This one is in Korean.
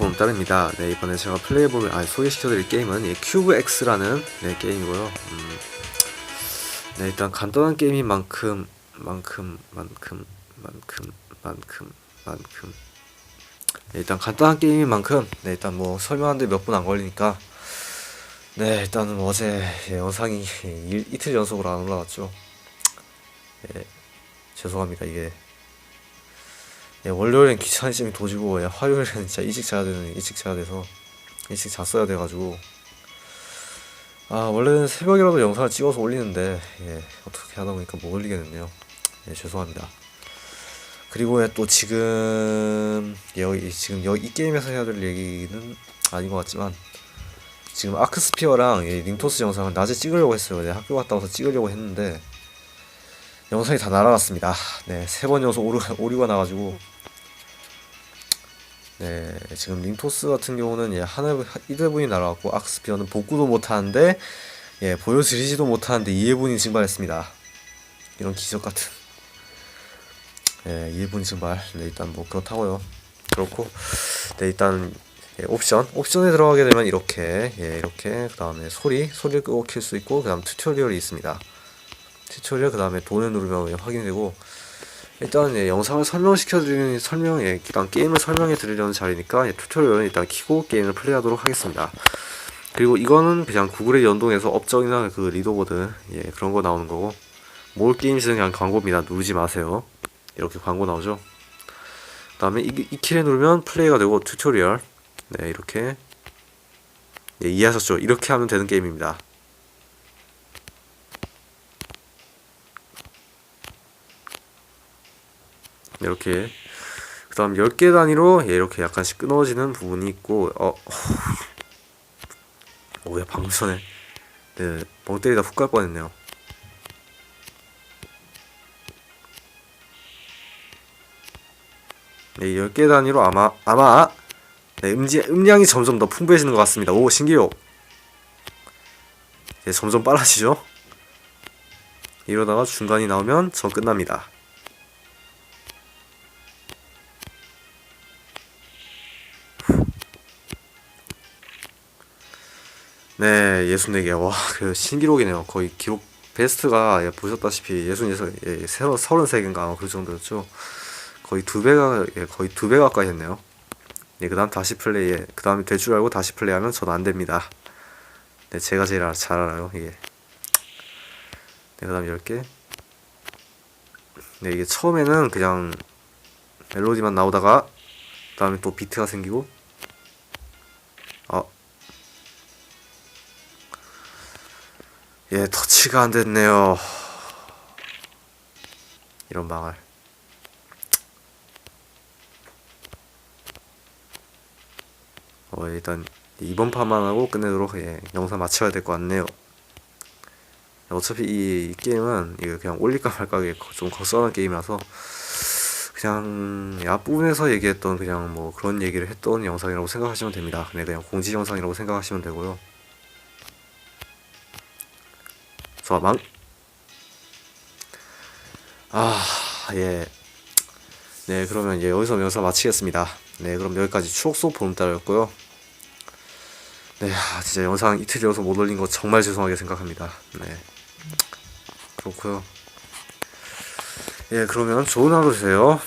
보험따입니다 네, 이번에 제가 플레이해보면, 아, 소개시켜드릴 게임은 예, 큐브 X라는 네, 게임이고요. 음, 네, 일단 간단한 게임인 만큼, 만큼, 만큼, 만큼, 만큼, 만큼. 네, 일단 간단한 게임인 만큼, 네, 일단 뭐 설명하는데 몇 분 안 걸리니까, 네, 일단은 어제 예, 영상이 예, 일, 이틀 연속으로 안 올라왔죠. 예, 죄송합니다. 이게 예, 월요일엔 귀차니즘이 도지고 예, 화요일에는 진짜 일찍 자야 되는 일찍 자야 돼서 일찍 잤어야 돼가지고 아 원래는 새벽이라도 영상을 찍어서 올리는데 예, 어떻게 하다 보니까 못 올리겠네요. 예, 죄송합니다. 그리고 예, 또 지금 예, 여기 지금 여기 이 게임에서 해야 될 얘기는 아닌 것 같지만 지금 아크스피어랑 예, 링토스 영상을 낮에 찍으려고 했어요. 네, 학교 갔다 와서 찍으려고 했는데 영상이 다 날아갔습니다. 네, 세 번 연속 오류, 오류가 나가지고 네, 지금 링토스 같은 경우는 예, 하나 1회분이 날아갔고 악스피어는 복구도 못하는데 예, 보여드리지도 못하는데 2회분이 증발했습니다. 이런 기적 같은 예, 2회분 증발. 네, 일단 뭐 그렇다고요. 그렇고 네, 일단 예, 옵션 옵션에 들어가게 되면 이렇게 예, 이렇게 그 다음에 소리 소리를 끄고 킬 수 있고 그 다음 튜토리얼이 있습니다. 튜토리얼 그 다음에 돈을 누르면 확인되고 일단 예, 영상을 설명시켜 드리는 설명 예, 일단 게임을 설명해 드리려는 자리니까 예, 튜토리얼은 일단 키고 게임을 플레이하도록 하겠습니다. 그리고 이거는 그냥 구글에 연동해서 업적이나 그 리더보드 예, 그런 거 나오는 거고 뭘 게임이든 그냥 광고입니다. 누르지 마세요. 이렇게 광고 나오죠. 그다음에 이, 이 키를 누르면 플레이가 되고 튜토리얼 네 이렇게 예, 이해하셨죠? 이렇게 하면 되는 게임입니다. 이렇게. 그 다음 10개 단위로 예, 이렇게 약간씩 끊어지는 부분이 있고 어 오야 방금 전에 네, 멍 때리다 훅 갈 뻔했네요. 네, 10개 단위로 아마 아마 네, 음지, 음량이 점점 더 풍부해지는 것 같습니다. 오 신기해요. 네, 점점 빨라지죠? 이러다가 중간이 나오면 전 끝납니다 네, 64개. 와, 그 신기록이네요. 거의 기록 베스트가 예, 보셨다시피 66, 예, 33개인가 그 정도였죠. 거의 두 배가 예, 거의 두 배 가까이 했네요. 예, 그다음 다시 플레이. 예, 그다음에 될 줄 알고 다시 플레이하면 전 안 됩니다. 네, 제가 제일 알- 잘 알아요. 이게. 네, 그다음 10개. 네, 이게 처음에는 그냥 멜로디만 나오다가 그다음에 또 비트가 생기고 예, 터치가 안 됐네요. 이런 망할. 어, 일단 이번 판만 하고 끝내도록 예, 영상 마쳐야 될 것 같네요. 어차피 이, 이 게임은 이거 그냥 올릴까 말까 좀 거슬하는 게임이라서 그냥 이 앞부분에서 얘기했던 그냥 뭐 그런 얘기를 했던 영상이라고 생각하시면 됩니다. 그냥 그냥 공지 영상이라고 생각하시면 되고요. 망. 아 예. 네 그러면 이제 여기서 영상 마치겠습니다. 네 그럼 여기까지 추억소 보름달이었고요. 네 아, 진짜 영상 이틀이어서 못 올린 거 정말 죄송하게 생각합니다. 네 그렇고요. 예 그러면 좋은 하루 되세요.